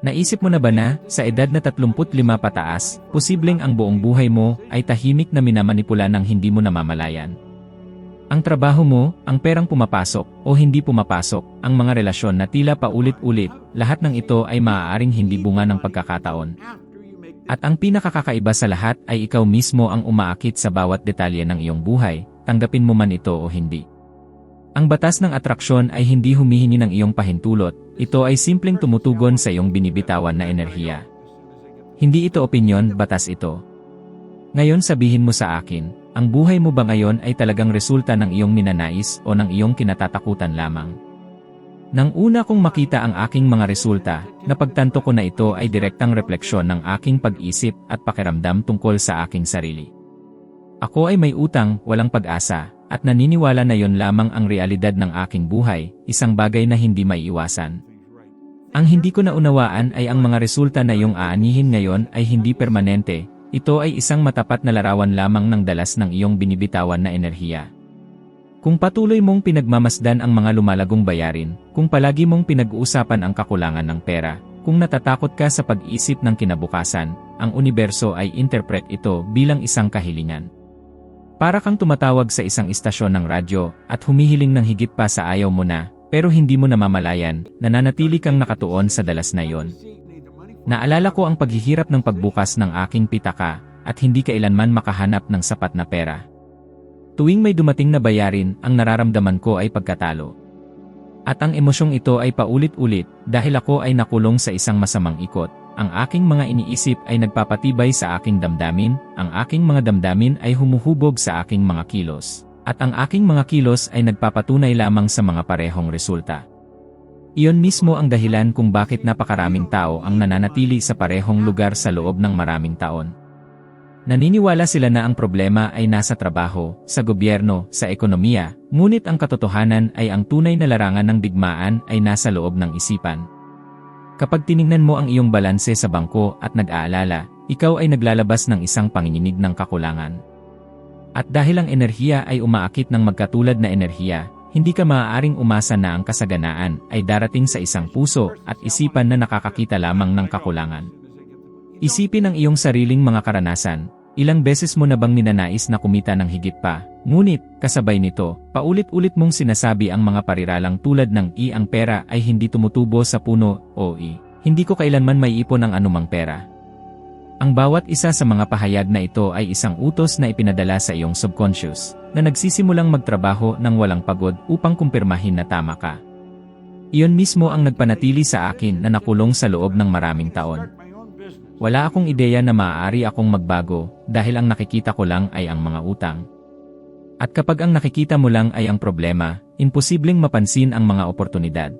Naisip mo na ba na, sa edad na 35 pataas, posibleng ang buong buhay mo ay tahimik na minamanipula ng hindi mo namamalayan? Ang trabaho mo, ang perang pumapasok o hindi pumapasok, ang mga relasyon na tila paulit-ulit, lahat ng ito ay maaaring hindi bunga ng pagkakataon. At ang pinakakakaiba sa lahat ay ikaw mismo ang umaakit sa bawat detalye ng iyong buhay, tanggapin mo man ito o hindi. Ang batas ng atraksyon ay hindi humihingi ng iyong pahintulot, ito ay simpleng tumutugon sa iyong binibitawan na enerhiya. Hindi ito opinyon, batas ito. Ngayon sabihin mo sa akin, ang buhay mo ba ngayon ay talagang resulta ng iyong ninanais o ng iyong kinatatakutan lamang? Nang una kong makita ang aking mga resulta, napagtanto ko na ito ay direktang refleksyon ng aking pag-isip at pakiramdam tungkol sa aking sarili. Ako ay may utang, walang pag-asa, at naniniwala na yon lamang ang realidad ng aking buhay, isang bagay na hindi maiiwasan. Ang hindi ko naunawaan ay ang mga resulta na iyong aanihin ngayon ay hindi permanente, ito ay isang matapat na larawan lamang ng dalas ng iyong binibitawan na enerhiya. Kung patuloy mong pinagmamasdan ang mga lumalagong bayarin, kung palagi mong pinag-uusapan ang kakulangan ng pera, kung natatakot ka sa pag-isip ng kinabukasan, ang universo ay interpret ito bilang isang kahilingan. Para kang tumatawag sa isang istasyon ng radyo at humihiling ng higit pa sa ayaw mo na, pero hindi mo namamalayan, nananatili kang nakatuon sa dalas na iyon. Naalala ko ang paghihirap ng pagbukas ng aking pitaka at hindi kailanman makahanap ng sapat na pera. Tuwing may dumating na bayarin, ang nararamdaman ko ay pagkatalo. At ang emosyong ito ay paulit-ulit dahil ako ay nakulong sa isang masamang ikot ang aking mga iniisip ay nagpapatibay sa aking damdamin, ang aking mga damdamin ay humuhubog sa aking mga kilos, at ang aking mga kilos ay nagpapatunay lamang sa mga parehong resulta. Iyon mismo ang dahilan kung bakit napakaraming tao ang nananatili sa parehong lugar sa loob ng maraming taon. Naniniwala sila na ang problema ay nasa trabaho, sa gobyerno, sa ekonomiya, ngunit ang katotohanan ay ang tunay na larangan ng digmaan ay nasa loob ng isipan. Kapag tiningnan mo ang iyong balanse sa bangko at nag-aalala, ikaw ay naglalabas ng isang panginginig ng kakulangan. At dahil ang enerhiya ay umaakit ng magkatulad na enerhiya, hindi ka maaaring umasa na ang kasaganaan ay darating sa isang puso at isipan na nakakakita lamang ng kakulangan. Isipin ang iyong sariling mga karanasan, ilang beses mo na bang ninanais na kumita ng higit pa, ngunit, kasabay nito, paulit-ulit mong sinasabi ang mga pariralang tulad ng i ang pera ay hindi tumutubo sa puno o i. Hindi ko kailanman may ipon ng anumang pera. Ang bawat isa sa mga pahayag na ito ay isang utos na ipinadala sa iyong subconscious, na nagsisimulang magtrabaho ng walang pagod upang kumpirmahin na tama ka. Iyon mismo ang nagpanatili sa akin na nakulong sa loob ng maraming taon. Wala akong ideya na maaari akong magbago dahil ang nakikita ko lang ay ang mga utang. At kapag ang nakikita mo lang ay ang problema, imposibleng mapansin ang mga oportunidad.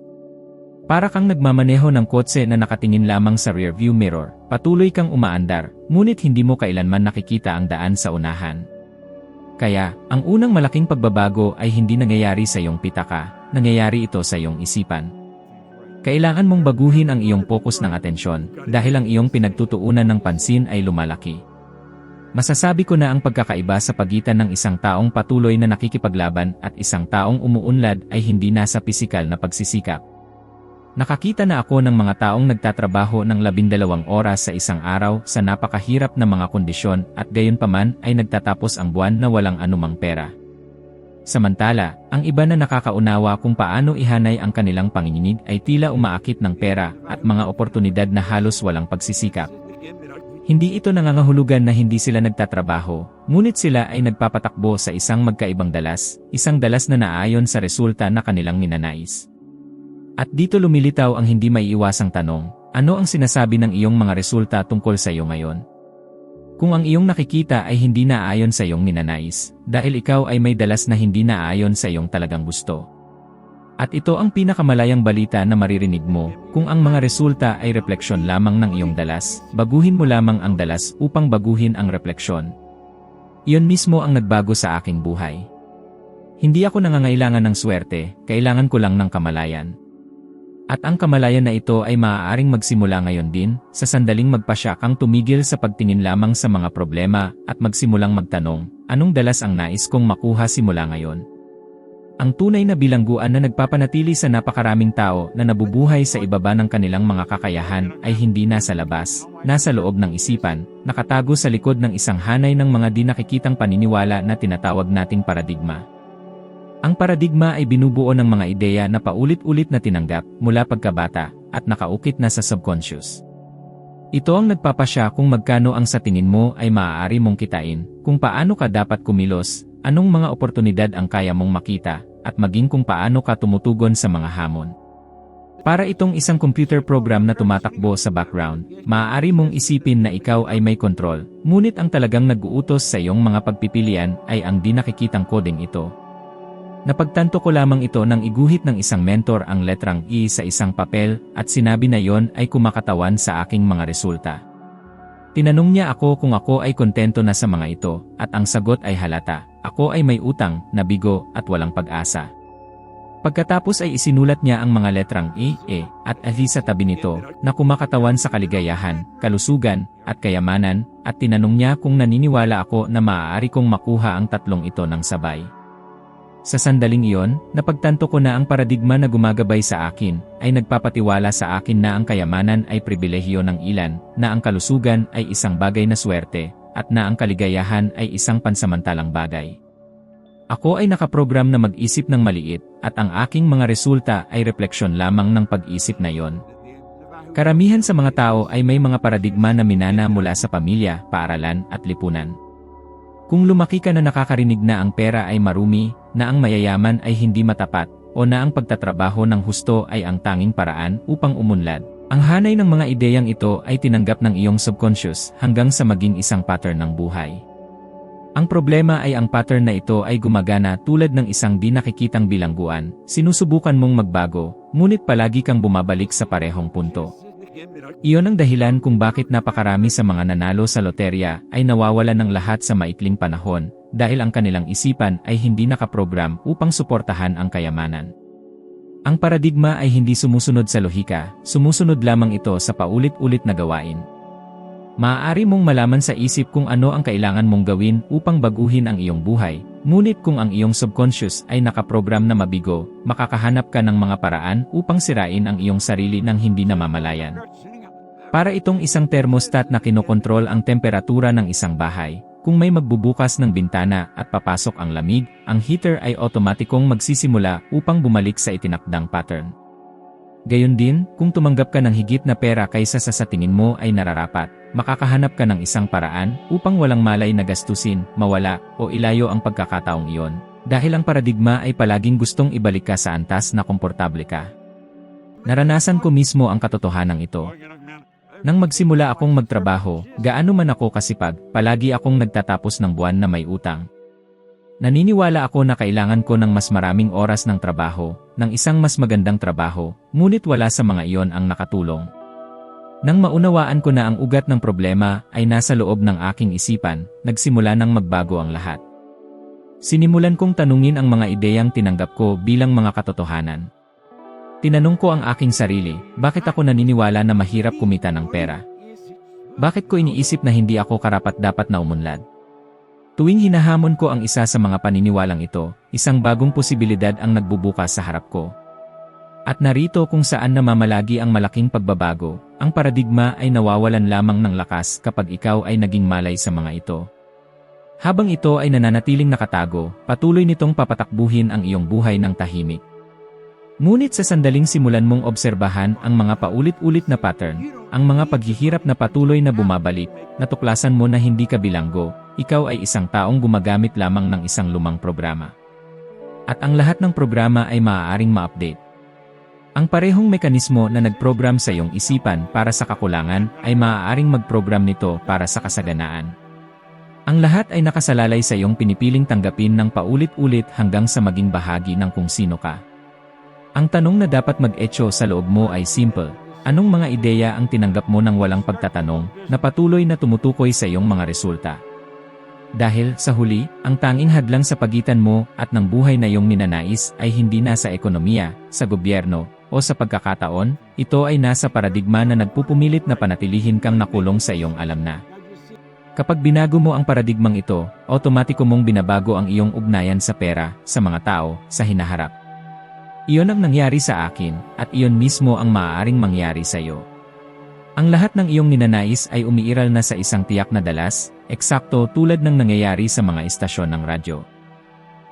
Para kang nagmamaneho ng kotse na nakatingin lamang sa rearview mirror, patuloy kang umaandar, ngunit hindi mo kailanman nakikita ang daan sa unahan. Kaya, ang unang malaking pagbabago ay hindi nangyayari sa iyong pitaka, nangyayari ito sa iyong isipan. Kailangan mong baguhin ang iyong focus ng atensyon dahil ang iyong pinagtutuunan ng pansin ay lumalaki. Masasabi ko na ang pagkakaiba sa pagitan ng isang taong patuloy na nakikipaglaban at isang taong umuunlad ay hindi nasa pisikal na pagsisikap. Nakakita na ako ng mga taong nagtatrabaho ng labindalawang oras sa isang araw sa napakahirap na mga kondisyon at gayon paman ay nagtatapos ang buwan na walang anumang pera. Samantala, ang iba na nakakaunawa kung paano ihanay ang kanilang panginginig ay tila umaakit ng pera at mga oportunidad na halos walang pagsisikap. Hindi ito nangangahulugan na hindi sila nagtatrabaho, ngunit sila ay nagpapatakbo sa isang magkaibang dalas, isang dalas na naayon sa resulta na kanilang ninanais. At dito lumilitaw ang hindi maiiwasang tanong, ano ang sinasabi ng iyong mga resulta tungkol sa iyo ngayon? Kung ang iyong nakikita ay hindi naayon sa iyong ninanais, dahil ikaw ay may dalas na hindi naayon sa iyong talagang gusto. At ito ang pinakamalayang balita na maririnig mo, kung ang mga resulta ay refleksyon lamang ng iyong dalas, baguhin mo lamang ang dalas upang baguhin ang refleksyon. Iyon mismo ang nagbago sa aking buhay. Hindi ako nangangailangan ng swerte, kailangan ko lang ng kamalayan. At ang kamalayan na ito ay maaaring magsimula ngayon din, sa sandaling magpasya kang tumigil sa pagtingin lamang sa mga problema at magsimulang magtanong, anong dalas ang nais kong makuha simula ngayon? Ang tunay na bilangguan na nagpapanatili sa napakaraming tao na nabubuhay sa ibaba ng kanilang mga kakayahan ay hindi nasa labas, nasa loob ng isipan, nakatago sa likod ng isang hanay ng mga di nakikitang paniniwala na tinatawag nating paradigma. Ang paradigma ay binubuo ng mga ideya na paulit-ulit na tinanggap mula pagkabata at nakaukit na sa subconscious. Ito ang nagpapasya kung magkano ang sa tingin mo ay maaari mong kitain, kung paano ka dapat kumilos, anong mga oportunidad ang kaya mong makita, at maging kung paano ka tumutugon sa mga hamon. Para itong isang computer program na tumatakbo sa background, maaari mong isipin na ikaw ay may control, ngunit ang talagang nag-uutos sa iyong mga pagpipilian ay ang di nakikitang coding ito. Napagtanto ko lamang ito nang iguhit ng isang mentor ang letrang E sa isang papel at sinabi na yon ay kumakatawan sa aking mga resulta. Tinanong niya ako kung ako ay kontento na sa mga ito, at ang sagot ay halata. Ako ay may utang, nabigo, at walang pag-asa. Pagkatapos ay isinulat niya ang mga letrang E, E, at Ali sa tabi nito, na kumakatawan sa kaligayahan, kalusugan, at kayamanan, at tinanong niya kung naniniwala ako na maaari kong makuha ang tatlong ito ng sabay. Sa sandaling iyon, napagtanto ko na ang paradigma na gumagabay sa akin, ay nagpapatiwala sa akin na ang kayamanan ay pribilehiyo ng ilan, na ang kalusugan ay isang bagay na swerte, at na ang kaligayahan ay isang pansamantalang bagay. Ako ay nakaprogram na mag-isip ng maliit, at ang aking mga resulta ay refleksyon lamang ng pag-isip na yon. Karamihan sa mga tao ay may mga paradigma na minana mula sa pamilya, paaralan, at lipunan. Kung lumaki ka na nakakarinig na ang pera ay marumi, na ang mayayaman ay hindi matapat, o na ang pagtatrabaho ng husto ay ang tanging paraan upang umunlad, ang hanay ng mga ideyang ito ay tinanggap ng iyong subconscious hanggang sa maging isang pattern ng buhay. Ang problema ay ang pattern na ito ay gumagana tulad ng isang di nakikitang bilangguan, sinusubukan mong magbago, ngunit palagi kang bumabalik sa parehong punto. Iyon ang dahilan kung bakit napakarami sa mga nanalo sa loterya ay nawawalan ng lahat sa maikling panahon, dahil ang kanilang isipan ay hindi nakaprogram upang suportahan ang kayamanan. Ang paradigma ay hindi sumusunod sa lohika, sumusunod lamang ito sa paulit-ulit na gawain. Maaari mong malaman sa isip kung ano ang kailangan mong gawin upang baguhin ang iyong buhay, ngunit kung ang iyong subconscious ay nakaprogram na mabigo, makakahanap ka ng mga paraan upang sirain ang iyong sarili ng hindi namamalayan. Para itong isang thermostat na kinokontrol ang temperatura ng isang bahay, kung may magbubukas ng bintana at papasok ang lamig, ang heater ay otomatikong magsisimula upang bumalik sa itinakdang pattern. Gayon din, kung tumanggap ka ng higit na pera kaysa sa sa tingin mo ay nararapat, makakahanap ka ng isang paraan upang walang malay na gastusin, mawala, o ilayo ang pagkakataong iyon. Dahil ang paradigma ay palaging gustong ibalik ka sa antas na komportable ka. Naranasan ko mismo ang katotohanan ito. Nang magsimula akong magtrabaho, gaano man ako kasipag, palagi akong nagtatapos ng buwan na may utang. Naniniwala ako na kailangan ko ng mas maraming oras ng trabaho, ng isang mas magandang trabaho, ngunit wala sa mga iyon ang nakatulong. Nang maunawaan ko na ang ugat ng problema ay nasa loob ng aking isipan, nagsimula nang magbago ang lahat. Sinimulan kong tanungin ang mga ideyang tinanggap ko bilang mga katotohanan. Tinanong ko ang aking sarili, bakit ako naniniwala na mahirap kumita ng pera? Bakit ko iniisip na hindi ako karapat-dapat na umunlad? Tuwing hinahamon ko ang isa sa mga paniniwalang ito, isang bagong posibilidad ang nagbubukas sa harap ko. At narito kung saan namamalagi ang malaking pagbabago, ang paradigma ay nawawalan lamang ng lakas kapag ikaw ay naging malay sa mga ito. Habang ito ay nananatiling nakatago, patuloy nitong papatakbuhin ang iyong buhay ng tahimik. Ngunit sa sandaling simulan mong obserbahan ang mga paulit-ulit na pattern, ang mga paghihirap na patuloy na bumabalik, natuklasan mo na hindi ka bilanggo, ikaw ay isang taong gumagamit lamang ng isang lumang programa. At ang lahat ng programa ay maaaring ma-update. Ang parehong mekanismo na nag-program sa iyong isipan para sa kakulangan ay maaaring mag-program nito para sa kasaganaan. Ang lahat ay nakasalalay sa iyong pinipiling tanggapin ng paulit-ulit hanggang sa maging bahagi ng kung sino ka. Ang tanong na dapat mag-echo sa loob mo ay simple. Anong mga ideya ang tinanggap mo ng walang pagtatanong na patuloy na tumutukoy sa iyong mga resulta? Dahil, sa huli, ang tanging hadlang sa pagitan mo at ng buhay na iyong ninanais ay hindi nasa ekonomiya, sa gobyerno, o sa pagkakataon, ito ay nasa paradigma na nagpupumilit na panatilihin kang nakulong sa iyong alam na. Kapag binago mo ang paradigmang ito, otomatiko mong binabago ang iyong ugnayan sa pera, sa mga tao, sa hinaharap. Iyon ang nangyari sa akin, at iyon mismo ang maaaring mangyari sa iyo. Ang lahat ng iyong ninanais ay umiiral na sa isang tiyak na dalas, eksakto tulad ng nangyayari sa mga istasyon ng radyo.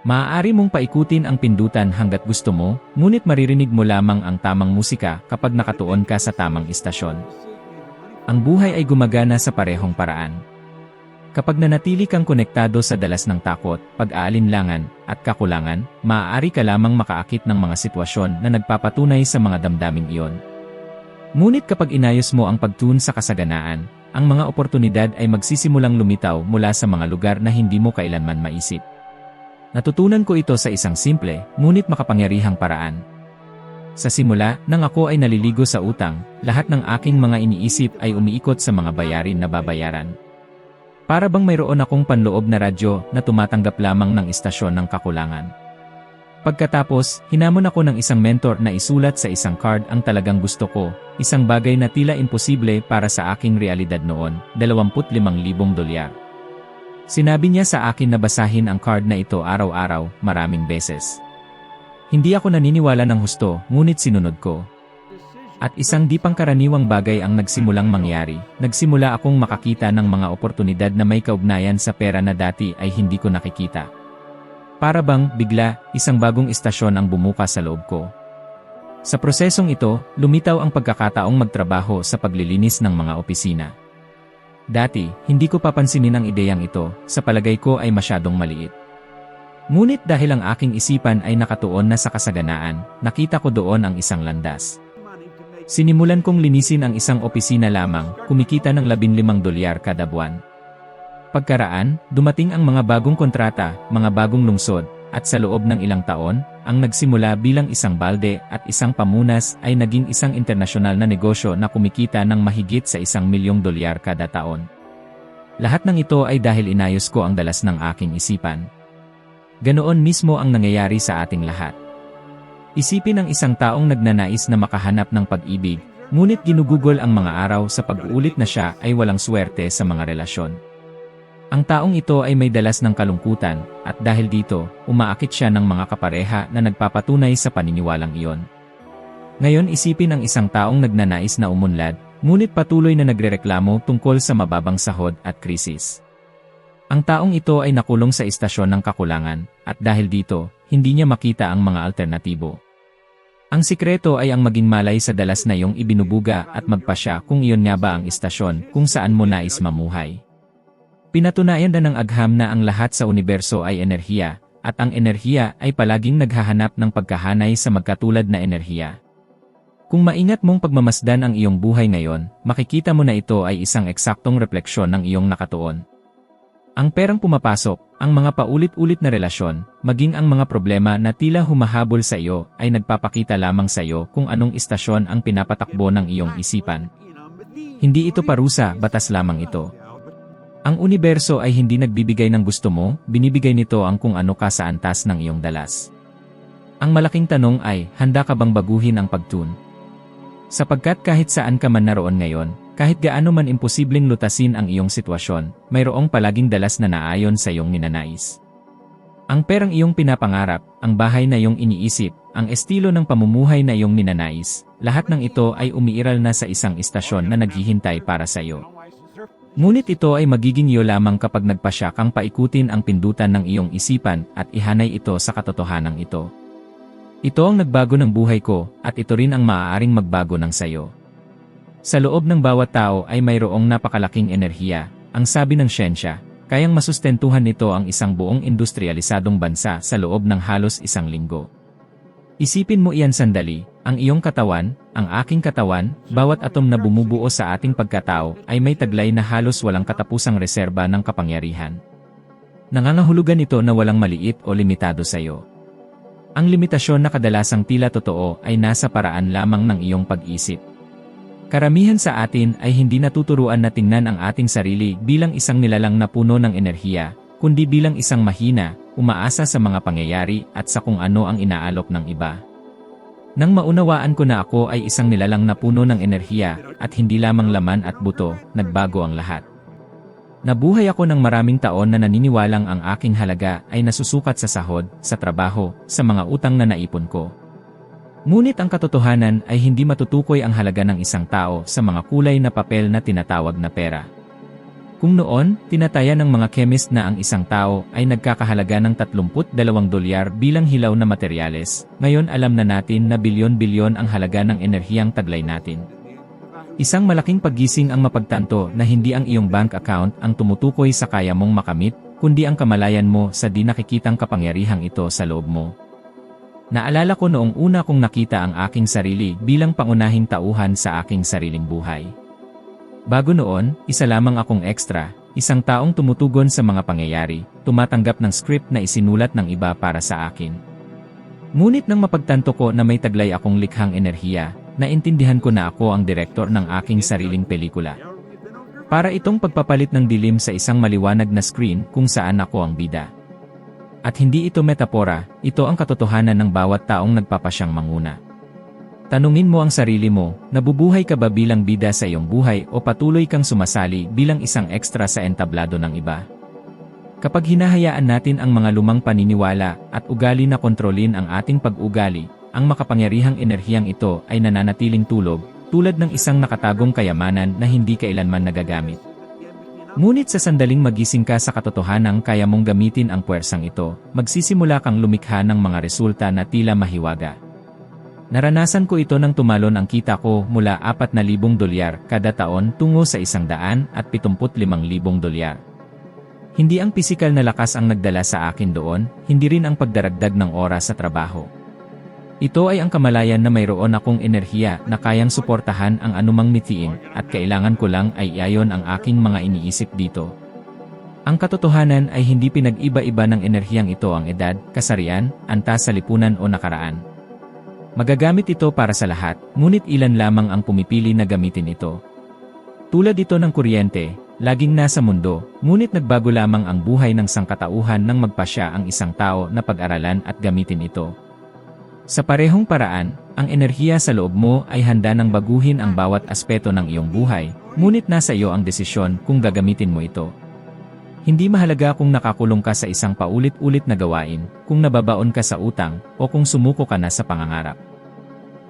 Maaari mong paikutin ang pindutan hanggat gusto mo, ngunit maririnig mo lamang ang tamang musika kapag nakatuon ka sa tamang istasyon. Ang buhay ay gumagana sa parehong paraan. Kapag nanatili kang konektado sa dalas ng takot, pag-aalinlangan, at kakulangan, maaari ka lamang makaakit ng mga sitwasyon na nagpapatunay sa mga damdaming iyon. Ngunit kapag inayos mo ang pagtun sa kasaganaan, ang mga oportunidad ay magsisimulang lumitaw mula sa mga lugar na hindi mo kailanman maisip. Natutunan ko ito sa isang simple, ngunit makapangyarihang paraan. Sa simula, nang ako ay naliligo sa utang, lahat ng aking mga iniisip ay umiikot sa mga bayarin na babayaran. Para bang mayroon akong panloob na radyo na tumatanggap lamang ng istasyon ng kakulangan. Pagkatapos, hinamon ako ng isang mentor na isulat sa isang card ang talagang gusto ko, isang bagay na tila imposible para sa aking realidad noon, 25,000 dolyar. Sinabi niya sa akin na basahin ang card na ito araw-araw, maraming beses. Hindi ako naniniwala ng husto, ngunit sinunod ko. At isang di pangkaraniwang bagay ang nagsimulang mangyari, nagsimula akong makakita ng mga oportunidad na may kaugnayan sa pera na dati ay hindi ko nakikita. Para bang, bigla, isang bagong istasyon ang bumukas sa loob ko. Sa prosesong ito, lumitaw ang pagkakataong magtrabaho sa paglilinis ng mga opisina. Dati, hindi ko papansinin ang ideyang ito, sa palagay ko ay masyadong maliit. Ngunit dahil ang aking isipan ay nakatuon na sa kasaganaan, nakita ko doon ang isang landas. Sinimulan kong linisin ang isang opisina lamang, kumikita ng 15 dolyar kada buwan. Pagkaraan, dumating ang mga bagong kontrata, mga bagong lungsod, at sa loob ng ilang taon, ang nagsimula bilang isang balde at isang pamunas ay naging isang internasyonal na negosyo na kumikita ng mahigit sa isang milyong dolyar kada taon. Lahat ng ito ay dahil inayos ko ang dalas ng aking isipan. Ganoon mismo ang nangyayari sa ating lahat. Isipin ang isang taong nagnanais na makahanap ng pag-ibig, ngunit ginugugol ang mga araw sa pag-uulit na siya ay walang swerte sa mga relasyon. Ang taong ito ay may dalas ng kalungkutan, at dahil dito, umaakit siya ng mga kapareha na nagpapatunay sa paniniwalang iyon. Ngayon isipin ang isang taong nagnanais na umunlad, ngunit patuloy na nagrereklamo tungkol sa mababang sahod at krisis. Ang taong ito ay nakulong sa istasyon ng kakulangan, at dahil dito, hindi niya makita ang mga alternatibo. Ang sikreto ay ang maging malay sa dalas na iyong ibinubuga at magpasya kung iyon nga ba ang istasyon kung saan mo nais mamuhay. Pinatunayan na ng agham na ang lahat sa universo ay enerhiya, at ang enerhiya ay palaging naghahanap ng pagkahanay sa magkatulad na enerhiya. Kung maingat mong pagmamasdan ang iyong buhay ngayon, makikita mo na ito ay isang eksaktong refleksyon ng iyong nakatuon. Ang perang pumapasok, ang mga paulit-ulit na relasyon, maging ang mga problema na tila humahabol sa iyo ay nagpapakita lamang sa iyo kung anong istasyon ang pinapatakbo ng iyong isipan. Hindi ito parusa, batas lamang ito. Ang universo ay hindi nagbibigay ng gusto mo, binibigay nito ang kung ano ka sa antas ng iyong dalas. Ang malaking tanong ay, handa ka bang baguhin ang pagtun? Sapagkat kahit saan ka man naroon ngayon, kahit gaano man imposibleng lutasin ang iyong sitwasyon, mayroong palaging dalas na naayon sa iyong ninanais. Ang perang iyong pinapangarap, ang bahay na iyong iniisip, ang estilo ng pamumuhay na iyong ninanais, lahat ng ito ay umiiral na sa isang istasyon na naghihintay para sa iyo. Ngunit ito ay magiging iyo lamang kapag nagpasya kang paikutin ang pindutan ng iyong isipan at ihanay ito sa katotohanan ito. Ito ang nagbago ng buhay ko at ito rin ang maaaring magbago ng sayo. Sa loob ng bawat tao ay mayroong napakalaking enerhiya, ang sabi ng siyensya, kayang masustentuhan nito ang isang buong industrialisadong bansa sa loob ng halos isang linggo. Isipin mo iyan sandali, ang iyong katawan, ang aking katawan, bawat atom na bumubuo sa ating pagkatao ay may taglay na halos walang katapusang reserba ng kapangyarihan. Nangangahulugan ito na walang maliit o limitado sa iyo. Ang limitasyon na kadalasang tila totoo ay nasa paraan lamang ng iyong pag-isip. Karamihan sa atin ay hindi natuturuan na tingnan ang ating sarili bilang isang nilalang na puno ng enerhiya, kundi bilang isang mahina, umaasa sa mga pangyayari at sa kung ano ang inaalok ng iba. Nang maunawaan ko na ako ay isang nilalang na puno ng enerhiya at hindi lamang laman at buto, nagbago ang lahat. Nabuhay ako ng maraming taon na naniniwalang ang aking halaga ay nasusukat sa sahod, sa trabaho, sa mga utang na naipon ko. Ngunit ang katotohanan ay hindi matutukoy ang halaga ng isang tao sa mga kulay na papel na tinatawag na pera. Kung noon, tinataya ng mga chemist na ang isang tao ay nagkakahalaga ng 32 dolyar bilang hilaw na materyales, ngayon alam na natin na bilyon-bilyon ang halaga ng enerhiyang taglay natin. Isang malaking paggising ang mapagtanto na hindi ang iyong bank account ang tumutukoy sa kaya mong makamit, kundi ang kamalayan mo sa di nakikitang kapangyarihang ito sa loob mo. Naalala ko noong una kong nakita ang aking sarili bilang pangunahing tauhan sa aking sariling buhay. Bago noon, isa lamang akong extra, isang taong tumutugon sa mga pangyayari, tumatanggap ng script na isinulat ng iba para sa akin. Ngunit nang mapagtanto ko na may taglay akong likhang enerhiya, naintindihan ko na ako ang direktor ng aking sariling pelikula. Para itong pagpapalit ng dilim sa isang maliwanag na screen kung saan ako ang bida. At hindi ito metapora, ito ang katotohanan ng bawat taong nagpapasyang manguna. Tanungin mo ang sarili mo, nabubuhay ka ba bilang bida sa iyong buhay o patuloy kang sumasali bilang isang ekstra sa entablado ng iba? Kapag hinahayaan natin ang mga lumang paniniwala at ugali na kontrolin ang ating pag-ugali, ang makapangyarihang enerhiyang ito ay nananatiling tulog, tulad ng isang nakatagong kayamanan na hindi kailanman nagagamit. Ngunit sa sandaling magising ka sa katotohanang kaya mong gamitin ang puwersang ito, magsisimula kang lumikha ng mga resulta na tila mahiwaga. Naranasan ko ito nang tumalon ang kita ko mula 4,000 dolyar kada taon tungo sa 175,000 dolyar. Hindi ang pisikal na lakas ang nagdala sa akin doon, hindi rin ang pagdaragdag ng oras sa trabaho. Ito ay ang kamalayan na mayroon akong enerhiya na kayang suportahan ang anumang mithiin at kailangan ko lang ay iayon ang aking mga iniisip dito. Ang katotohanan ay hindi pinag-iba-iba ng enerhiyang ito ang edad, kasarian, antas sa lipunan o nakaraan. Magagamit ito para sa lahat, ngunit ilan lamang ang pumipili na gamitin ito. Tulad ito ng kuryente, laging nasa mundo, ngunit nagbago lamang ang buhay ng sangkatauhan nang magpasya ang isang tao na pag-aralan at gamitin ito. Sa parehong paraan, ang enerhiya sa loob mo ay handa nang baguhin ang bawat aspeto ng iyong buhay, ngunit nasa iyo ang desisyon kung gagamitin mo ito. Hindi mahalaga kung nakakulong ka sa isang paulit-ulit na gawain, kung nababaon ka sa utang, o kung sumuko ka na sa pangangarap.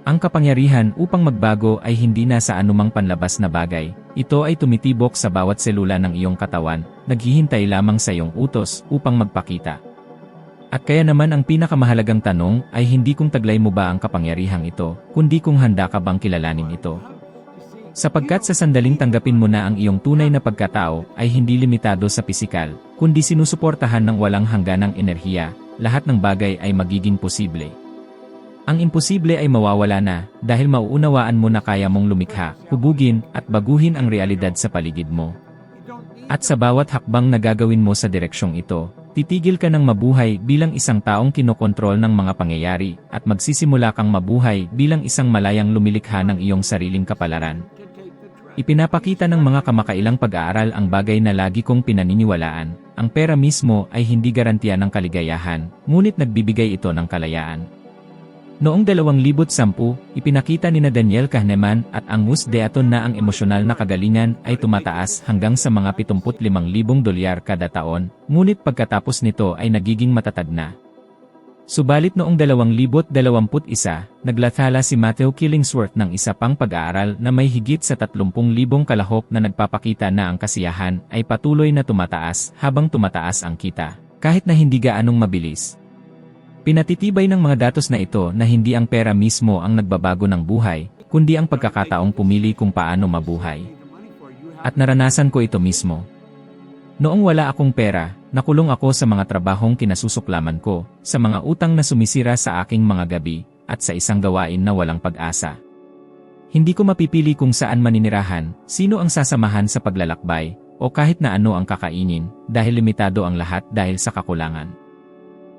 Ang kapangyarihan upang magbago ay hindi na sa anumang panlabas na bagay, ito ay tumitibok sa bawat selula ng iyong katawan, naghihintay lamang sa iyong utos upang magpakita. At kaya naman ang pinakamahalagang tanong ay hindi kung taglay mo ba ang kapangyarihang ito, kundi kung handa ka bang kilalanin ito. Sapagkat sa sandaling tanggapin mo na ang iyong tunay na pagkatao ay hindi limitado sa pisikal, kundi sinusuportahan ng walang hangganang enerhiya, lahat ng bagay ay magiging posible. Ang imposible ay mawawala na dahil mauunawaan mo na kaya mong lumikha, hubugin at baguhin ang realidad sa paligid mo. At sa bawat hakbang na gagawin mo sa direksyong ito, titigil ka ng mabuhay bilang isang taong kinokontrol ng mga pangyayari at magsisimula kang mabuhay bilang isang malayang lumilikha ng iyong sariling kapalaran. Ipinapakita ng mga kamakailang pag-aaral ang bagay na lagi kong pinaniniwalaan, ang pera mismo ay hindi garantiya ng kaligayahan, ngunit nagbibigay ito ng kalayaan. Noong 2010, ipinakita ni na Daniel Kahneman at Angus Deaton na ang emosyonal na kagalingan ay tumataas hanggang sa mga 75,000 dolyar kada taon, ngunit pagkatapos nito ay nagiging matatag na. Subalit noong 2021, naglathala si Matthew Killingsworth ng isa pang pag-aaral na may higit sa 30,000 kalahok na nagpapakita na ang kasiyahan ay patuloy na tumataas habang tumataas ang kita, kahit na hindi gaanong mabilis. Pinatitibay ng mga datos na ito na hindi ang pera mismo ang nagbabago ng buhay, kundi ang pagkakataong pumili kung paano mabuhay. At naranasan ko ito mismo. Noong wala akong pera, nakulong ako sa mga trabahong kinasusuklaman ko, sa mga utang na sumisira sa aking mga gabi, at sa isang gawain na walang pag-asa. Hindi ko mapipili kung saan maninirahan, sino ang sasamahan sa paglalakbay, o kahit na ano ang kakainin, dahil limitado ang lahat dahil sa kakulangan.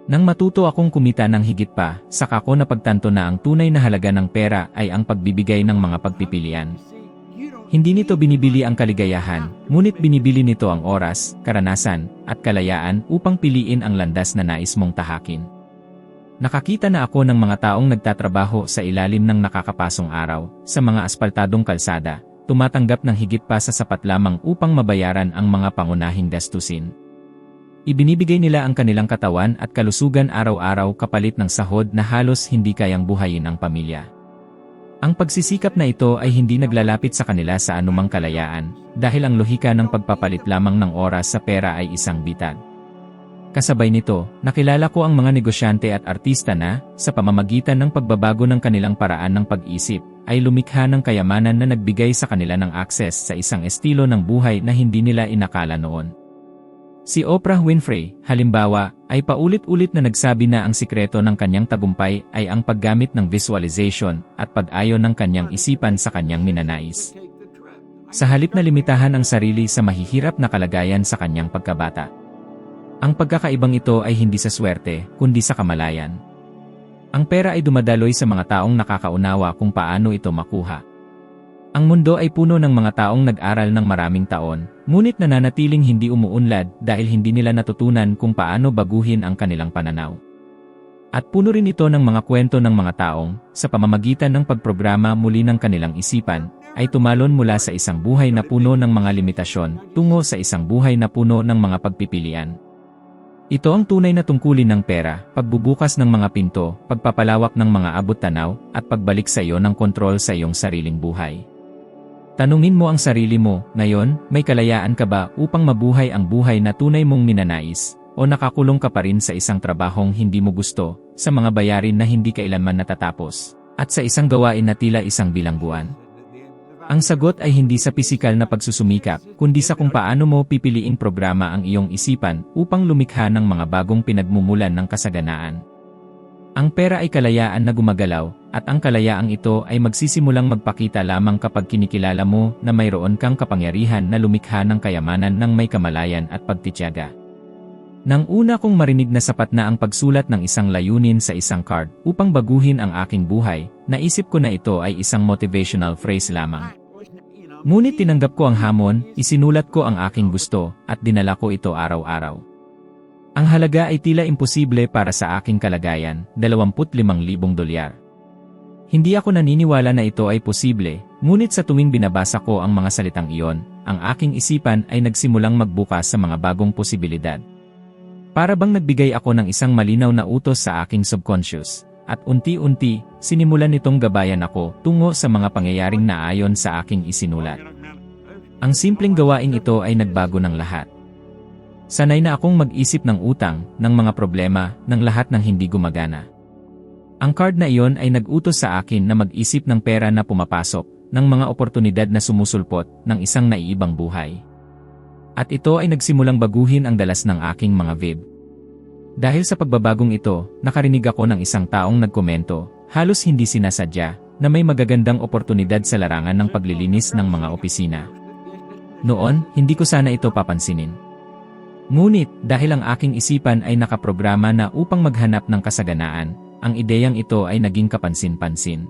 Nang matuto akong kumita ng higit pa, saka ko napagtanto na ang tunay na halaga ng pera ay ang pagbibigay ng mga pagpipilian. Hindi nito binibili ang kaligayahan, ngunit binibili nito ang oras, karanasan, at kalayaan upang piliin ang landas na nais mong tahakin. Nakakita na ako ng mga taong nagtatrabaho sa ilalim ng nakakapasong araw, sa mga aspaltadong kalsada, tumatanggap ng higit pa sa sapat lamang upang mabayaran ang mga pangunahing gastusin. Ibinibigay nila ang kanilang katawan at kalusugan araw-araw kapalit ng sahod na halos hindi kayang buhayin ang pamilya. Ang pagsisikap na ito ay hindi naglalapit sa kanila sa anumang kalayaan, dahil ang lohika ng pagpapalit lamang ng oras sa pera ay isang bitag. Kasabay nito, nakilala ko ang mga negosyante at artista na, sa pamamagitan ng pagbabago ng kanilang paraan ng pag-isip, ay lumikha ng kayamanan na nagbigay sa kanila ng akses sa isang estilo ng buhay na hindi nila inakala noon. Si Oprah Winfrey, halimbawa, ay paulit-ulit na nagsabi na ang sikreto ng kanyang tagumpay ay ang paggamit ng visualization at pag-ayon ng kanyang isipan sa kanyang minanais. Sa halip na limitahan ang sarili sa mahihirap na kalagayan sa kanyang pagkabata. Ang pagkakaibang ito ay hindi sa swerte, kundi sa kamalayan. Ang pera ay dumadaloy sa mga taong nakakaunawa kung paano ito makuha. Ang mundo ay puno ng mga taong nag-aral ng maraming taon, ngunit nananatiling hindi umuunlad dahil hindi nila natutunan kung paano baguhin ang kanilang pananaw. At puno rin ito ng mga kwento ng mga taong, sa pamamagitan ng pagprograma muli ng kanilang isipan, ay tumalon mula sa isang buhay na puno ng mga limitasyon, tungo sa isang buhay na puno ng mga pagpipilian. Ito ang tunay na tungkulin ng pera, pagbubukas ng mga pinto, pagpapalawak ng mga abot-tanaw, at pagbalik sa iyo ng kontrol sa iyong sariling buhay. Tanungin mo ang sarili mo, ngayon, may kalayaan ka ba upang mabuhay ang buhay na tunay mong minanais, o nakakulong ka pa rin sa isang trabahong hindi mo gusto, sa mga bayarin na hindi kailanman natatapos, at sa isang gawain na tila isang bilangguan? Ang sagot ay hindi sa pisikal na pagsusumikap, kundi sa kung paano mo pipiliing programa ang iyong isipan upang lumikha ng mga bagong pinagmumulan ng kasaganaan. Ang pera ay kalayaan na gumagalaw, at ang kalayaang ito ay magsisimulang magpakita lamang kapag kinikilala mo na mayroon kang kapangyarihan na lumikha ng kayamanan ng may kamalayan at pagtityaga. Nang una kong marinig na sapat na ang pagsulat ng isang layunin sa isang card upang baguhin ang aking buhay, naisip ko na ito ay isang motivational phrase lamang. Ngunit tinanggap ko ang hamon, isinulat ko ang aking gusto, at dinala ko ito araw-araw. Ang halaga ay tila imposible para sa aking kalagayan, 25,000 dolyar. Hindi ako naniniwala na ito ay posible, ngunit sa tuwing binabasa ko ang mga salitang iyon, ang aking isipan ay nagsimulang magbukas sa mga bagong posibilidad. Para bang nagbigay ako ng isang malinaw na utos sa aking subconscious, at unti-unti, sinimulan nitong gabayan ako tungo sa mga pangyayaring naayon sa aking isinulat. Ang simpleng gawain ito ay nagbago ng lahat. Sanay na akong mag-isip ng utang, ng mga problema, ng lahat ng hindi gumagana. Ang card na iyon ay nag-utos sa akin na mag-isip ng pera na pumapasok, ng mga oportunidad na sumusulpot, ng isang naiibang buhay. At ito ay nagsimulang baguhin ang dalas ng aking mga vib. Dahil sa pagbabagong ito, nakarinig ako ng isang taong nagkomento, halos hindi sinasadya, na may magagandang oportunidad sa larangan ng paglilinis ng mga opisina. Noon, hindi ko sana ito papansinin. Ngunit, dahil ang aking isipan ay nakaprograma na upang maghanap ng kasaganaan, ang ideyang ito ay naging kapansin-pansin.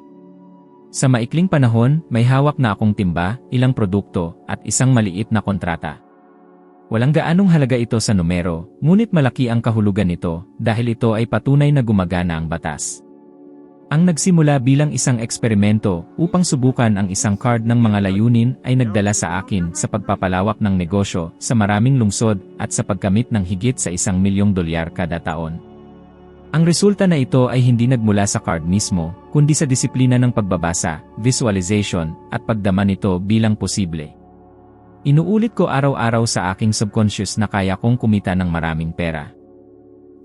Sa maikling panahon, may hawak na akong timba, ilang produkto, at isang maliit na kontrata. Walang gaanong halaga ito sa numero, ngunit malaki ang kahulugan nito dahil ito ay patunay na gumagana ang batas. Ang nagsimula bilang isang eksperimento upang subukan ang isang card ng mga layunin ay nagdala sa akin sa pagpapalawak ng negosyo sa maraming lungsod at sa pagkamit ng higit sa isang milyong dolyar kada taon. Ang resulta na ito ay hindi nagmula sa card mismo, kundi sa disiplina ng pagbabasa, visualization, at pagdama nito bilang posible. Inuulit ko araw-araw sa aking subconscious na kaya kong kumita ng maraming pera.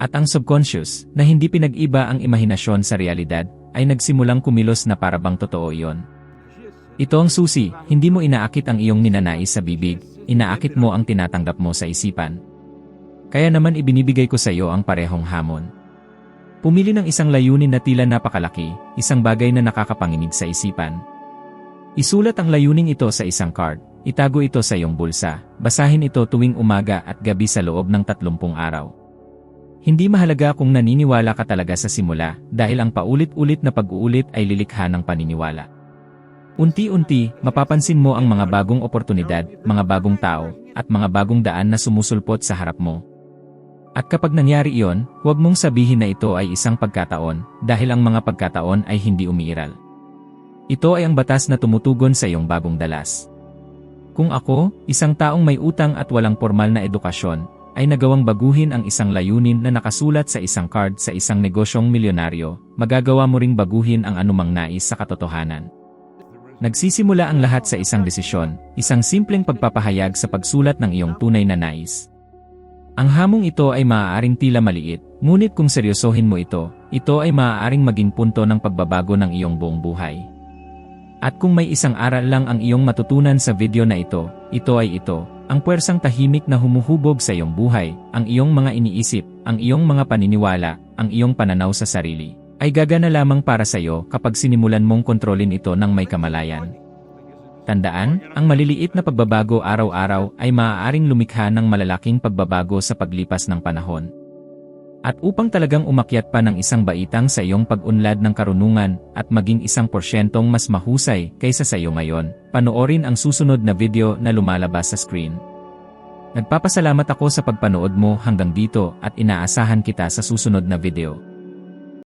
At ang subconscious, na hindi pinag-iba ang imahinasyon sa realidad, ay nagsimulang kumilos na parabang totoo iyon. Ito ang susi, hindi mo inaakit ang iyong ninanais sa bibig, inaakit mo ang tinatanggap mo sa isipan. Kaya naman ibinibigay ko sa iyo ang parehong hamon. Pumili ng isang layunin na tila napakalaki, isang bagay na nakakapanginig sa isipan. Isulat ang layuning ito sa isang card, Itago ito sa iyong bulsa, basahin ito tuwing umaga at gabi sa loob ng 30 araw. Hindi mahalaga kung naniniwala ka talaga sa simula dahil ang paulit-ulit na pag-uulit ay lilikha ng paniniwala. Unti-unti, mapapansin mo ang mga bagong oportunidad, mga bagong tao, at mga bagong daan na sumusulpot sa harap mo. At kapag nangyari iyon, huwag mong sabihin na ito ay isang pagkataon dahil ang mga pagkataon ay hindi umiiral. Ito ay ang batas na tumutugon sa iyong bagong dalas. Kung ako, isang taong may utang at walang formal na edukasyon, ay nagawang baguhin ang isang layunin na nakasulat sa isang card sa isang negosyong milyonaryo, magagawa mo ring baguhin ang anumang nais sa katotohanan. Nagsisimula ang lahat sa isang desisyon, isang simpleng pagpapahayag sa pagsulat ng iyong tunay na nais. Ang hamong ito ay maaaring tila maliit, ngunit kung seryosohin mo ito, ito ay maaaring maging punto ng pagbabago ng iyong buong buhay. At kung may isang aral lang ang iyong matutunan sa video na ito, ito ay ito, ang puwersang tahimik na humuhubog sa iyong buhay, ang iyong mga iniisip, ang iyong mga paniniwala, ang iyong pananaw sa sarili, ay gagana lamang para sa iyo kapag sinimulan mong kontrolin ito ng may kamalayan. Tandaan, ang maliliit na pagbabago araw-araw ay maaaring lumikha ng malalaking pagbabago sa paglipas ng panahon. At upang talagang umakyat pa ng isang baitang sa iyong pag-unlad ng karunungan at maging isang porsyentong mas mahusay kaysa sa iyo ngayon, panoorin ang susunod na video na lumalabas sa screen. Nagpapasalamat ako sa pagpanood mo hanggang dito at inaasahan kita sa susunod na video.